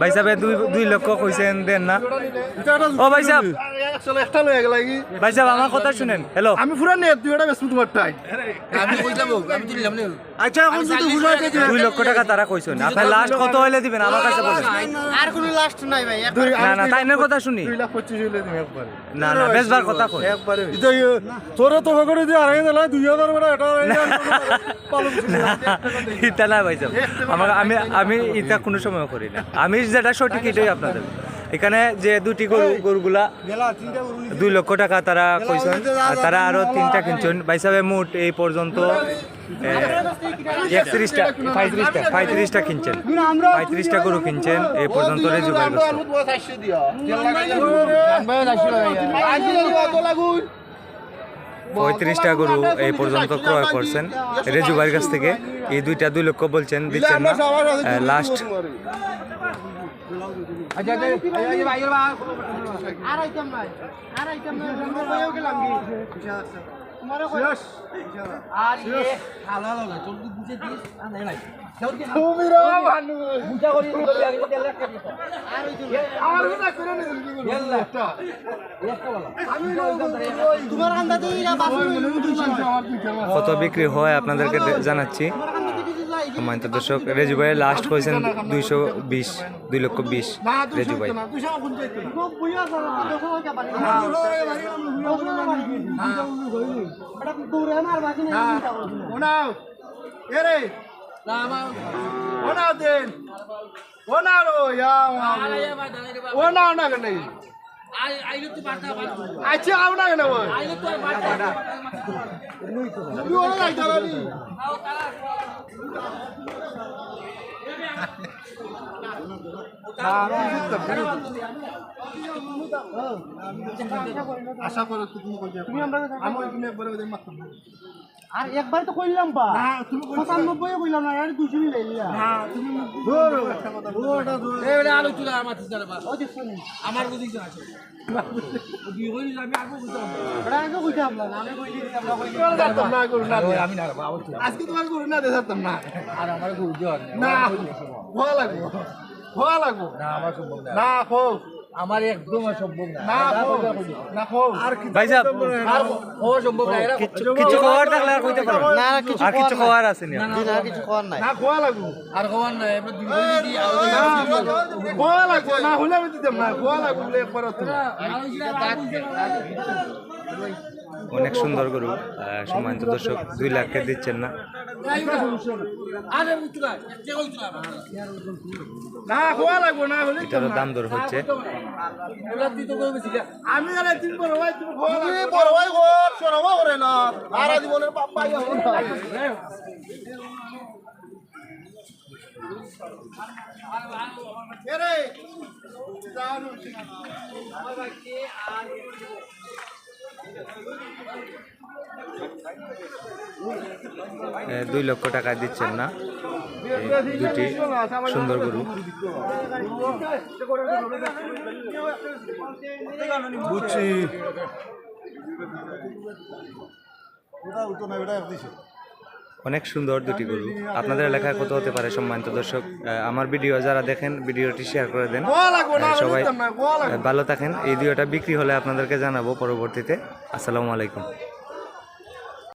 ভাই সাহেব দুই দুই লক্ষ কইছেন দেন না। ও ভাই সাহেব। একটা লয়ে গেল ভাই সাহেব আমার কথা শুনেন। হ্যালো আমি ফুরান নিয়ে তুই এটা টাই আমি কইলাম আমি তুললাম না। আচ্ছা এখন যদি দুই লক্ষ টাকা তারা কইছেন আপনার লাস্ট কত হইলে দিবেন? আমার কাছে বলেন। আর কোনো লাস্ট নাই ভাই না না তাইনের কথা শুনি। দুই লাখ পঁচিশ হইলে তুমি একবারে। না না বেশবার কথা কই। একবারে তোরা তো করে দিয়ে আড়াই দিলা দুই হাজার করে এটা না ভাই সাহেব আমার আমি আমি ইটা কোনো সময় করি না। আমি যেটা সঠিক এটাই আপনাদের। এখানে যে দুটি গরু গরুগুলা দুই লক্ষ টাকা তারা কইছেন তারা আরও তিনটা কিনছেন। ভাই সাহেব মোট এই পর্যন্ত একত্রিশটা পঁয়ত্রিশটা পঁয়ত্রিশটা কিনছেন। পঁয়ত্রিশটা গরু কিনছেন এই পর্যন্ত পঁয়ত্রিশটা গরু এই পর্যন্ত ক্রয় করছেন। রেজু ভাইয়ের কাছ থেকে এই দুইটা দুই লক্ষ বলছেন দিচ্ছেন না। লাস্ট আর এ নে তেল লাখ একটা বলা আমি তোমার আন্দাজে ইরা বাসু কত বিক্রি হয় আপনাদেরকে জানাচ্ছি তোমার আন্দাজে কিছু নাই সম্মানিত দর্শক, রেজু ভাই লাস্ট হয়েছেন দুইশো বিশ, দুই লক্ষ বিশ। রেজু ভাই। না তুই সব কোন যাইতে খুব বুইয়া যাবে দেখো কে পারি এটা দূরে মার বাকি নাই চিন্তা করো না ওনাও এরে না আমার ওনাও দেন ওনাও রো ইয়া আরে ভাই দাঁড়াই ভাই ওনাও না কেন আই তো বাটা বাটা আচ্ছা আও না কেন ওই আশা করো তুমি তুমি আমরা আমি তুমি একবার মারতাম। আর একবার তো কইলাম বা। না তুমি পঁচানব্বই কইলাম না আর দুশো মিলে না তুমি ধর একটা কথা এই বেটা আলু তুলা আমার ওই শুনি আমার আছে। আজকে তোমার করুন না দেখাতাম না। আর আমার গুরু না ভয় লাগবো। ভয় লাগবো। না আমার সম্ভব না আমার একদম সম্ভব না না না না কিছু খাওয়ার থাকলে আর কইতে পারবেন না, না, কিছু আর কিছু খাওয়ার খাওয়ার আছে না আর কিছু করার নাই না লাগবো আর খবর নাই দুই দি আর লাগবো না হলে আমি দিতাম না লাগবো বলে একবার তুমি অনেক সুন্দর গরু আহ, সম্মানিত দর্শক দুই লাখকে দিচ্ছেন না হলে এটারও দাম দর হচ্ছে। তো আমি আর দুই লক্ষ টাকা দিচ্ছেন না। দুটি সুন্দর গরু। বুঝছি। অনেক সুন্দর দুটি গরু। আপনাদের এলাকায় কত হতে পারে সম্মানিত দর্শক? আমার ভিডিও যারা দেখেন ভিডিওটি শেয়ার করে দেন। সবাই ভালো থাকেন। এই দুটা বিক্রি হলে আপনাদেরকে জানাব পরবর্তীতে। আসসালামু আলাইকুম।